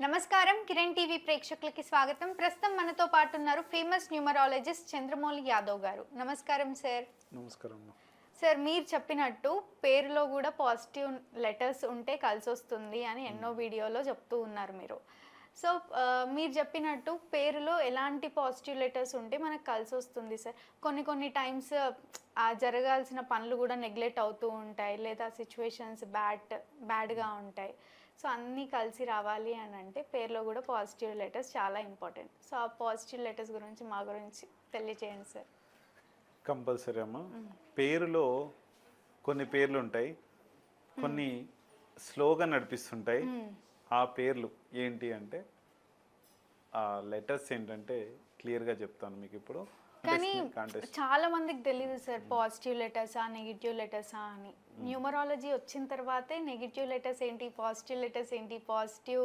నమస్కారం. కిరణ్ టీవీ ప్రేక్షకులకి స్వాగతం. ప్రస్తుతం మనతో పాటు ఉన్నారు ఫేమస్ న్యూమరాలజిస్ట్ చంద్రమౌళి యాదవ్ గారు. నమస్కారం సార్. నమస్కారం. సార్ మీరు చెప్పినట్టు పేరులో కూడా పాజిటివ్ లెటర్స్ ఉంటే కలిసి వస్తుంది అని ఎన్నో వీడియోలో చెప్తూ ఉన్నారు మీరు. సో ఆ, మీరు చెప్పినట్టు పేరులో ఎలాంటి పాజిటివ్ లెటర్స్ ఉంటే మనకు కలిసి వస్తుంది సార్. కొన్ని కొన్ని టైమ్స్ జరగాల్సిన పనులు కూడా నెగ్లెక్ట్ అవుతూ ఉంటాయి. లేదా సిచ్యువేషన్స్ బ్యాడ్ బ్యాడ్గా ఉంటాయి. సో అన్నీ కలిసి రావాలి అని అంటే పేరులో కూడా పాజిటివ్ లెటర్స్ చాలా ఇంపార్టెంట్ సో ఆ పాజిటివ్ లెటర్స్ గురించి మా గురించి తెలియజేయండి సార్ కంపల్సరీ అమ్మ. పేరులో కొన్ని పేర్లు ఉంటాయి. కొన్ని స్లోగా నడిపిస్తుంటాయి. ఆ పేర్లు ఏంటి అంటే ఆ లెటర్స్ ఏంటంటే క్లియర్గా చెప్తాను మీకు ఇప్పుడు. కానీ చాలా మందికి తెలియదు సార్ పాజిటివ్ లెటర్సా నెగిటివ్ లెటర్సా అని. న్యూమరాలజీ వచ్చిన తర్వాతే నెగిటివ్ లెటర్స్ ఏంటి పాజిటివ్ లెటర్స్ ఏంటి పాజిటివ్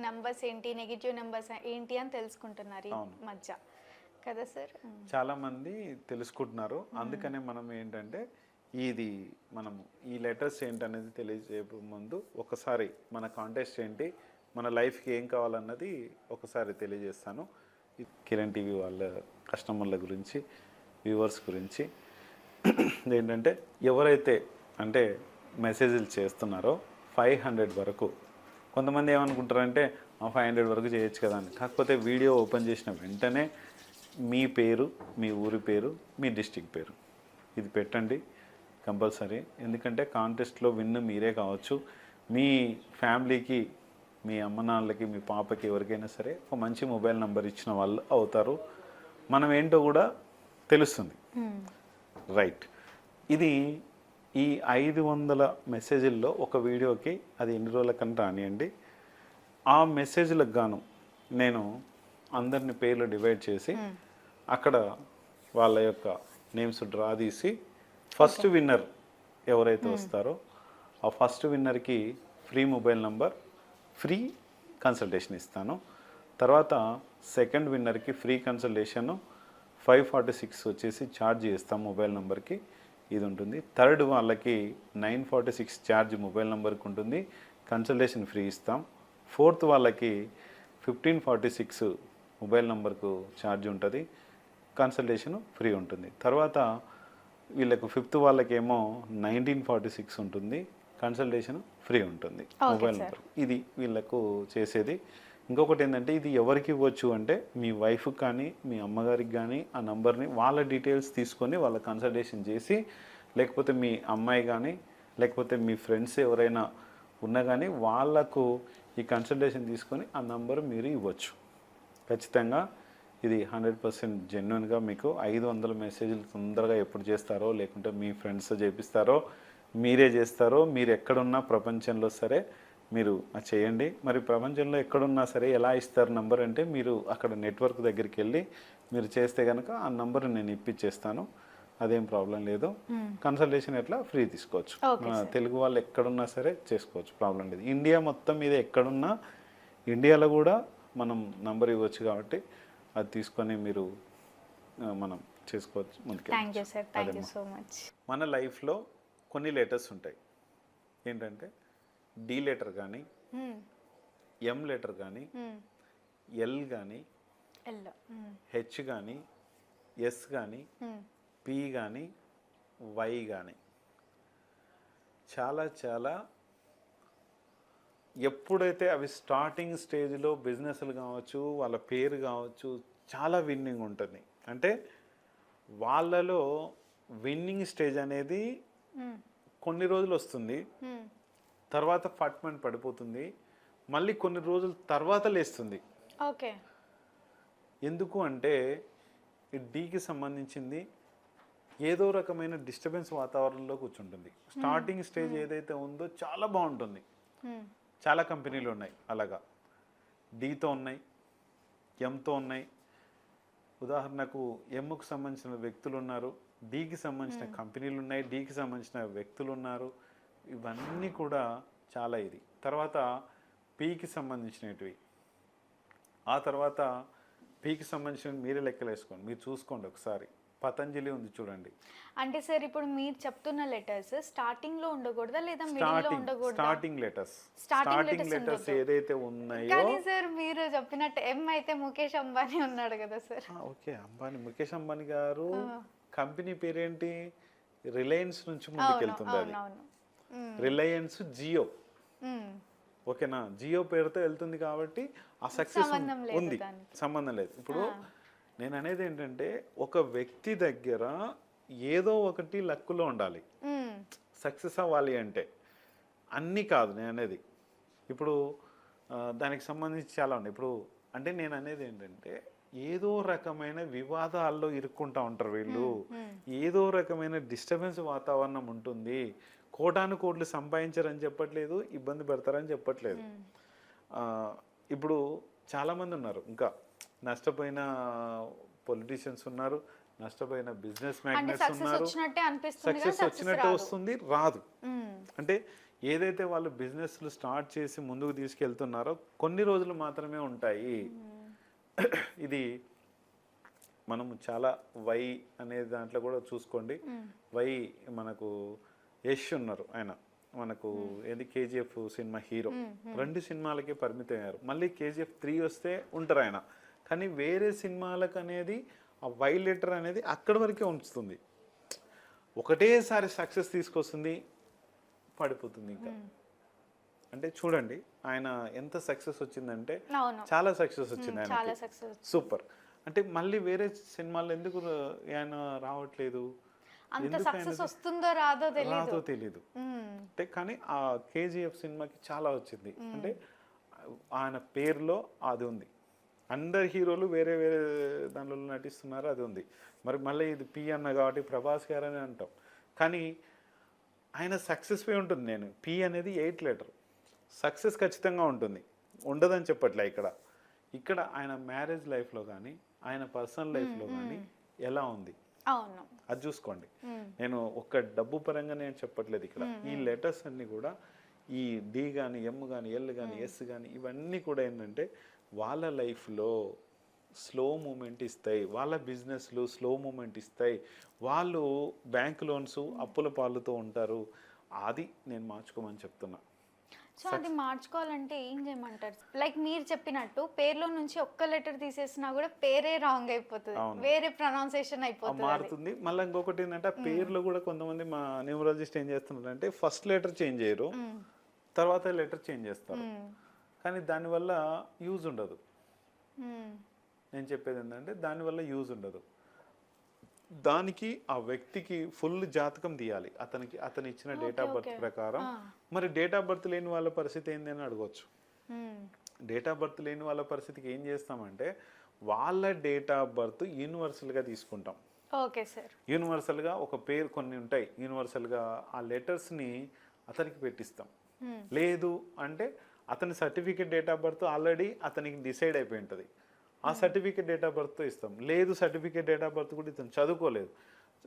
నెంబర్స్ ఏంటి నెగిటివ్ నెంబర్స్ ఏంటి అని తెలుసుకుంటున్నారు ఈ. మధ్య. కదా సార్? చాలా మంది తెలుసుకుంటున్నారు. అందుకనే మనం ఏంటంటే ఇది మనము ఈ లెటర్స్ ఏంటనేది తెలియజే ముందు ఒకసారి మన కాంటెస్ట్ ఏంటి మన లైఫ్కి ఏం కావాలన్నది ఒకసారి తెలియజేస్తాను. కిరణ్ టీవీ వాళ్ళ కస్టమర్ల గురించి వ్యూవర్స్ గురించి. ఏంటంటే ఎవరైతే అంటే మెసేజ్లు చేస్తున్నారో ఫైవ్ హండ్రెడ్ వరకు. కొంతమంది ఏమనుకుంటారంటే ఫైవ్ హండ్రెడ్ వరకు చేయొచ్చు కదా అని. కాకపోతే వీడియో ఓపెన్ చేసిన వెంటనే మీ పేరు మీ ఊరి పేరు మీ డిస్టిక్ పేరు. ఇది పెట్టండి కంపల్సరీ. ఎందుకంటే కాంటెస్ట్లో విన్ మీరే కావచ్చు. మీ ఫ్యామిలీకి మీ అమ్మ నాన్నలకి మీ పాపకి ఎవరికైనా సరే ఒక మంచి మొబైల్ నెంబర్ ఇచ్చిన వాళ్ళు అవుతారు. మనం ఏంటో కూడా తెలుస్తుంది. రైట్ ఇది ఈ ఐదు వందల మెసేజ్ల్లో ఒక వీడియోకి అది ఎన్ని రోజుల కన్నా రానియండి. ఆ మెసేజ్లకు గాను నేను అందరిని పేర్లు డివైడ్ చేసి అక్కడ వాళ్ళ యొక్క నేమ్స్ డ్రా తీసి ఫస్ట్ విన్నర్ ఎవరైతే వస్తారో ఆ first విన్నర్కి free mobile number free consultation ఇస్తాను. తర్వాత second విన్నర్కి free consultation five forty six వచ్చేసి ఛార్జ్ చేస్తాం మొబైల్ నెంబర్కి. ఇది ఉంటుంది. థర్డ్ వాళ్ళకి nine forty six charge mobile నెంబర్కి ఉంటుంది. కన్సల్టేషన్ ఫ్రీ ఇస్తాం. ఫోర్త్ వాళ్ళకి ఫిఫ్టీన్ ఫార్టీ సిక్స్ మొబైల్ నెంబర్కు ఛార్జ్ ఉంటుంది. కన్సల్టేషన్ ఫ్రీ ఉంటుంది. తర్వాత వీళ్ళకు ఫిఫ్త్ వాళ్ళకేమో నైన్టీన్ ఫార్టీ సిక్స్ ఉంటుంది. కన్సల్టేషన్ ఫ్రీ ఉంటుంది మొబైల్ నెంబర్. ఇది వీళ్ళకు చేసేది. ఇంకొకటి ఏంటంటే ఇది ఎవరికి ఇవ్వచ్చు అంటే మీ వైఫ్కి కానీ మీ అమ్మగారికి కానీ ఆ నంబర్ని వాళ్ళ డీటెయిల్స్ తీసుకొని వాళ్ళ కన్సల్టేషన్ చేసి లేకపోతే మీ అమ్మాయి కానీ లేకపోతే మీ ఫ్రెండ్స్ ఎవరైనా ఉన్నా కానీ వాళ్ళకు ఈ కన్సల్టేషన్ తీసుకొని ఆ నంబర్ మీరు ఇవ్వచ్చు. ఖచ్చితంగా ఇది హండ్రెడ్ పర్సెంట్ జెన్యున్గా మీకు ఐదు వందల మెసేజ్లు తొందరగా ఎప్పుడు చేస్తారో లేకుంటే మీ ఫ్రెండ్స్తో చేపిస్తారో మీరే చేస్తారో మీరు ఎక్కడున్నా ప్రపంచంలో సరే మీరు అది చేయండి. మరి ప్రపంచంలో ఎక్కడున్నా సరే ఎలా ఇస్తారు నంబర్ అంటే మీరు అక్కడ నెట్వర్క్ దగ్గరికి వెళ్ళి మీరు చేస్తే కనుక ఆ నంబర్ నేను ఇప్పించేస్తాను అదేం ప్రాబ్లం లేదు. కన్సల్టేషన్ ఎట్లా? ఫ్రీ తీసుకోవచ్చు. మన తెలుగు వాళ్ళు ఎక్కడున్నా సరే చేసుకోవచ్చు. ప్రాబ్లం లేదు. ఇండియా మొత్తం మీద ఎక్కడున్నా ఇండియాలో కూడా మనం నంబర్ ఇవ్వచ్చు కాబట్టి అది తీసుకొని మీరు మనం చేసుకోవచ్చు ముందుకు మన లైఫ్లో కొన్ని లెటర్స్ ఉంటాయి. ఏంటంటే డి లెటర్ కానీ ఎం లెటర్ కానీ ఎల్ కానీ హెచ్ కానీ ఎస్ కానీ పి కానీ వై కానీ. చాలా చాలా ఎప్పుడైతే అవి స్టార్టింగ్ స్టేజ్లో బిజినెస్లు కావచ్చు వాళ్ళ పేరు కావచ్చు చాలా విన్నింగ్ ఉంటుంది. అంటే వాళ్ళలో విన్నింగ్ స్టేజ్ అనేది కొన్ని రోజులు వస్తుంది. తర్వాత ఫట్మెంట్ పడిపోతుంది. మళ్ళీ కొన్ని రోజుల తర్వాత లేస్తుంది. ఓకే. ఎందుకు అంటే డీకి సంబంధించింది ఏదో రకమైన డిస్టర్బెన్స్ వాతావరణంలో కూర్చుంటుంది. స్టార్టింగ్ స్టేజ్ ఏదైతే ఉందో చాలా బాగుంటుంది. చాలా కంపెనీలు ఉన్నాయి అలాగా. డీతో ఉన్నాయి ఎంతో ఉన్నాయి. ఉదాహరణకు ఎమ్ముకు సంబంధించిన వ్యక్తులు ఉన్నారు డీకి సంబంధించిన కంపెనీలు ఉన్నాయి డీకి సంబంధించిన వ్యక్తులు ఉన్నారు. ఇవన్నీ కూడా చాలా ఇది. తర్వాత పీకి సంబంధించినవి. ఆ తర్వాత పీకి సంబంధించిన మీరే లెక్కలు వేసుకోండి. మీరు చూసుకోండి ఒకసారి. పతంజలి ఉంది చూడండి. అంటే సార్ ఇప్పుడు మీరు చెప్తున్న లెటర్స్ స్టార్టింగ్లో ఉండకూడదా లేదా మిడిల్ స్టార్టింగ్ ఉండకూడదా? Starting letters starting letters. ఏదైతే ఉన్నాయో కానీ సార్ మీరు చెప్పినట్టు ఎం అయితే ముఖేష్ అంబానీ ఉన్నాడు కదా sir. Okay. Ambani Mukesh Ambani garu company పేరేంటి? రిలయన్స్ నుంచి ముందుకెళ్తుంది అది. రిలయన్స్ జియో. ఓకేనా? జియో పేరుతో వెళ్తుంది కాబట్టి ఆ సక్సెస్ ఉంది. సంబంధం లేదు. ఇప్పుడు నేను అనేది ఏంటంటే ఒక వ్యక్తి దగ్గర ఏదో ఒకటి లక్కులో ఉండాలి. సక్సెస్ అవ్వాలి అంటే. అన్నీ కాదు నేను అనేది. ఇప్పుడు దానికి సంబంధించి చాలా ఉన్నాయి. ఇప్పుడు అంటే నేను అనేది ఏంటంటే ఏదో రకమైన వివాదాల్లో ఇరుక్కుంటా ఉంటారు వీళ్ళు. ఏదో రకమైన డిస్టర్బెన్స్ వాతావరణం ఉంటుంది. కోటాను కోట్లు సంపాదించారని చెప్పట్లేదు ఇబ్బంది పెడతారని చెప్పట్లేదు. ఇప్పుడు చాలామంది ఉన్నారు. ఇంకా నష్టపోయిన పొలిటీషియన్స్ ఉన్నారు నష్టపోయిన బిజినెస్ మ్యాగ్నెట్స్ ఉన్నారు. సక్సెస్ వచ్చినట్టు వస్తుంది రాదు. అంటే ఏదైతే వాళ్ళు బిజినెస్లు స్టార్ట్ చేసి ముందుకు తీసుకెళ్తున్నారో కొన్ని రోజులు మాత్రమే ఉంటాయి. ఇది మనము చాలా వై అనే దాంట్లో కూడా చూసుకోండి. వై మనకు యష్ ఉన్నారు ఆయన. మనకు ఏది? కేజీఎఫ్ సినిమా హీరో. రెండు సినిమాలకే పరిమితం అయ్యారు మళ్ళీ కేజీఎఫ్ త్రీ వస్తే ఉంటారు ఆయన. కానీ వేరే సినిమాలకు అనేది ఆ వై లెటర్ అనేది అక్కడి వరకే ఉంచుతుంది. ఒకటేసారి సక్సెస్ తీసుకొస్తుంది పడిపోతుంది ఇంకా. అంటే చూడండి ఆయన ఎంత సక్సెస్ వచ్చిందంటే చాలా సక్సెస్ వచ్చింది సక్సెస్ సూపర్. అంటే మళ్ళీ వేరే సినిమాలు ఎందుకు ఆయన రావట్లేదు? అంత ఎందుకు సక్సెస్ వస్తుందో రాదో తెలియదు రాదో అంటే కానీ ఆ కేజీఎఫ్ సినిమాకి చాలా వచ్చింది. అంటే ఆయన పేరులో అది ఉంది. అందరు హీరోలు వేరే వేరే దానిలో నటిస్తున్నారు అది ఉంది. మరి మళ్ళీ ఇది పి అన్న కాబట్టి ప్రభాస్ గారు అని అంటాం. కానీ ఆయన సక్సెస్ పోయి ఉంటుంది. నేను పి అనేది ఎయిట్ లెటర్. సక్సెస్ ఖచ్చితంగా ఉంటుంది. ఉండదని చెప్పట్లే ఇక్కడ. ఇక్కడ ఆయన మ్యారేజ్ లైఫ్లో కానీ ఆయన పర్సనల్ లైఫ్లో కానీ ఎలా ఉంది? అవును. అది చూసుకోండి. నేను ఒక్క డబ్బు పరంగా నేను చెప్పట్లేదు ఇక్కడ. ఈ లెటర్స్ అన్ని కూడా ఈ డి కానీ ఎమ్ కానీ ఎల్ కానీ ఎస్ కానీ ఇవన్నీ కూడా ఏంటంటే వాళ్ళ లైఫ్లో స్లో మూమెంట్ ఇస్తాయి. వాళ్ళ బిజినెస్లు స్లో మూమెంట్ ఇస్తాయి. వాళ్ళు బ్యాంక్ లోన్స్ అప్పుల పాలుతో ఉంటారు. అది నేను మార్చుకోమని చెప్తున్నా. సో అది మార్చుకోవాలంటే ఏం చేయమంటారు? లైక్ మీరు చెప్పినట్టు పేర్లో నుంచి ఒక్క లెటర్ తీసేసినా కూడా పేరే రాంగ్ అయిపోతుంది. వేరే ప్రొనౌన్సియేషన్ ఆ అయిపోతుంది. మారుతుంది. మళ్ళీ ఇంకొకటి ఏంటంటే ఆ పేర్లో కూడా కొంతమంది మా న్యూమరాలజిస్ట్ ఏం చేస్తున్నారంటే ఫస్ట్ లెటర్ చేంజ్ చేయరు. తర్వాత లెటర్ చేంజ్ చేస్తారు. కానీ దానివల్ల యూజ్ ఉండదు. నేను చెప్పేది ఏంటంటే దానివల్ల యూజ్ ఉండదు. దానికి ఆ వ్యక్తికి ఫుల్ జాతకం తీయాలి. అతనికి అతను ఇచ్చిన డేట్ ఆఫ్ బర్త్ ప్రకారం. మరి డేట్ ఆఫ్ బర్త్ లేని వాళ్ళ పరిస్థితి ఏంది అని అడగవచ్చు. డేట్ ఆఫ్ బర్త్ లేని వాళ్ళ పరిస్థితికి ఏం చేస్తామంటే వాళ్ళ డేట్ ఆఫ్ బర్త్ యూనివర్సల్గా తీసుకుంటాం. Okay sir. యూనివర్సల్గా ఒక పేరు కొన్ని ఉంటాయి. యూనివర్సల్గా ఆ లెటర్స్ని అతనికి పెట్టిస్తాం. లేదు అంటే అతని certificate date of birth already అతనికి డిసైడ్ అయిపోయి ఉంటుంది. ఆ సర్టిఫికేట్ డేట్ ఆఫ్ బర్త్ ఇస్తాం. లేదు సర్టిఫికేట్ డేట్ ఆఫ్ బర్త్ కూడా ఇతను చదువుకోలేదు.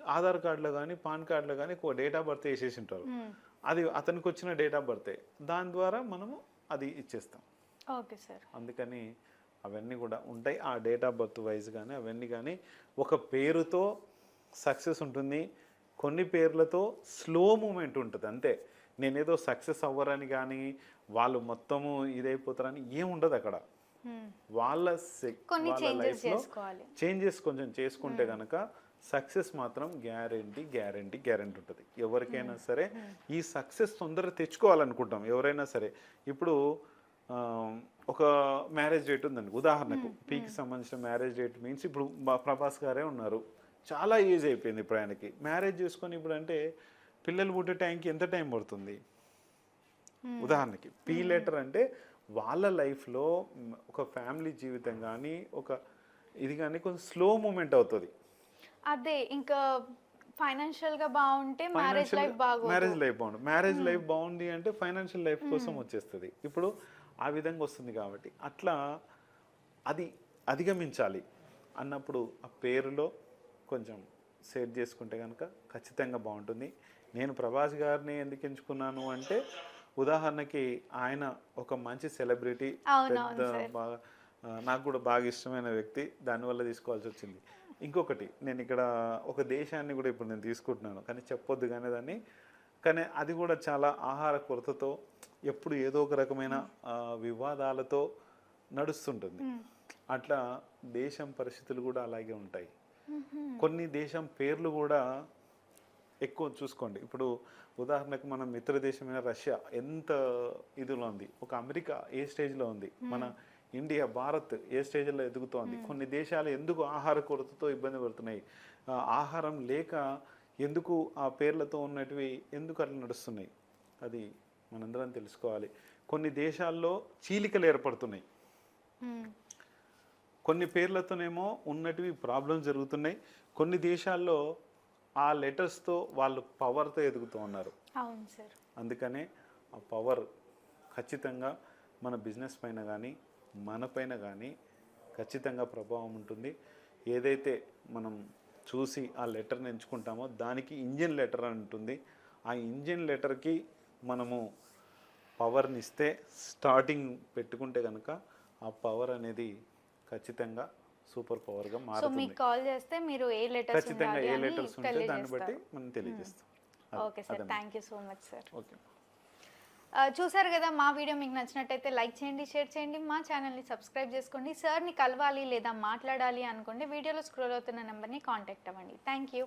ఆధార్ కార్డులో కానీ పాన్ కార్డులో కానీ డేట్ ఆఫ్ బర్త్ వేసేసి ఉంటారు అది అతనికి వచ్చిన డేట్ ఆఫ్ బర్తే. దాని ద్వారా మనము అది ఇచ్చేస్తాం. Okay sir. అందుకని అవన్నీ కూడా ఉంటాయి. ఆ డేట్ ఆఫ్ బర్త్ వైజ్ కానీ అవన్నీ కానీ ఒక పేరుతో సక్సెస్ ఉంటుంది. కొన్ని పేర్లతో స్లో మూమెంట్ ఉంటుంది. అంతే. నేనేదో సక్సెస్ అవ్వరని కానీ వాళ్ళు మొత్తము ఇదైపోతారని ఏం ఉండదు అక్కడ. వాళ్ళ చేంజెస్ కొంచెం చేసుకుంటే కనుక సక్సెస్ మాత్రం గ్యారంటీ గ్యారంటీ గ్యారంటీ ఉంటుంది. ఎవరికైనా సరే ఈ సక్సెస్ తొందరగా తెచ్చుకోవాలనుకుంటాం. ఎవరైనా సరే ఇప్పుడు ఒక మ్యారేజ్ డేట్ ఉందండి. ఉదాహరణకు పీకి సంబంధించిన మ్యారేజ్ డేట్ మీన్స్ ఇప్పుడు ప్రభాస్ గారే ఉన్నారు. చాలా ఏజ్ అయిపోయింది ఇప్పుడు ఆయనకి. మ్యారేజ్ చేసుకొని ఇప్పుడు అంటే పిల్లలు పుట్టే టైంకి ఎంత టైం పడుతుంది? ఉదాహరణకి పీ లెటర్ అంటే వాళ్ళ లైఫ్లో ఒక ఫ్యామిలీ జీవితం కానీ ఒక ఇది కానీ కొంచెం స్లో మూమెంట్ అవుతుంది. అదే ఇంకా ఫైనాన్షియల్గా బాగుంటే మ్యారేజ్ లైఫ్ బాగు మ్యారేజ్ లైఫ్ బాగుంది మ్యారేజ్ లైఫ్ బాగుంది అంటే ఫైనాన్షియల్ లైఫ్ కోసం వచ్చేస్తుంది. ఇప్పుడు ఆ విధంగా వస్తుంది కాబట్టి. అట్లా అది అధిగమించాలి అన్నప్పుడు ఆ పేరులో కొంచెం సేవ్ చేసుకుంటే కనుక ఖచ్చితంగా బాగుంటుంది. నేను ప్రభాస్ గారిని ఎందుకు ఎంచుకున్నాను అంటే ఉదాహరణకి ఆయన ఒక మంచి సెలబ్రిటీ నాకు కూడా బాగా ఇష్టమైన వ్యక్తి దానివల్ల తీసుకోవాల్సి వచ్చింది. ఇంకొకటి నేను ఇక్కడ ఒక దేశాన్ని కూడా ఇప్పుడు నేను తీసుకుంటున్నాను. కానీ చెప్పొద్దు కానీ దాన్ని. కానీ అది కూడా చాలా ఆహార కొరతతో ఎప్పుడు ఏదో ఒక రకమైన వివాదాలతో నడుస్తుంటుంది. అట్లా దేశం పరిస్థితులు కూడా అలాగే ఉంటాయి. కొన్ని దేశం పేర్లు కూడా ఎక్కువ చూసుకోండి. ఇప్పుడు ఉదాహరణకు మన మిత్ర దేశమైన రష్యా ఎంత ఇదిలో ఉంది? ఒక అమెరికా ఏ స్టేజ్లో ఉంది? మన ఇండియా భారత్ ఏ స్టేజ్లో ఎదుగుతోంది? కొన్ని దేశాలు ఎందుకు ఆహార కొరతతో ఇబ్బంది పడుతున్నాయి? ఆహారం లేక ఎందుకు ఆ పేర్లతో ఉన్నటివి ఎందుకు అట్లా నడుస్తున్నాయి? అది మనందరం తెలుసుకోవాలి. కొన్ని దేశాల్లో చీలికలు ఏర్పడుతున్నాయి. కొన్ని పేర్లతోనేమో ఉన్నటివి ప్రాబ్లమ్స్ జరుగుతున్నాయి. కొన్ని దేశాల్లో ఆ లెటర్స్తో వాళ్ళు పవర్తో ఎదుగుతూ ఉన్నారు. అవును సార్. అందుకనే ఆ పవర్ ఖచ్చితంగా మన బిజినెస్ పైన కానీ మన పైన కానీ ఖచ్చితంగా ప్రభావం ఉంటుంది. ఏదైతే మనం చూసి ఆ లెటర్ని ఎంచుకుంటామో దానికి ఇంజిన్ లెటర్ అని ఉంటుంది. ఆ ఇంజిన్ లెటర్కి మనము పవర్ని ఇస్తే స్టార్టింగ్ పెట్టుకుంటే కనుక ఆ పవర్ అనేది ఖచ్చితంగా సూపర్ పవర్గా సో మారుతుంది. మీకు కాల్ చేస్తే మీరు ఏ లెటర్స్ ఖచ్చితంగా ఏ లెటర్స్ ఉంటే దాన్ని బట్టి మనం తెలియజేస్తాం. అది- ఓకే సార్ అదన్నమాట. Thank you so much sir okay. చూసారు కదా మా వీడియో మీకు నచ్చినట్టయితే లైక్ చేయండి షేర్ చేయండి మా ఛానల్ని సబ్స్క్రైబ్ చేసుకోండి సార్ని కలవాలి లేదా మాట్లాడాలి అనుకోండి వీడియోలో స్క్రోల్ అవుతున్న నెంబర్ని కాంటాక్ట్ అవ్వండి. Thank you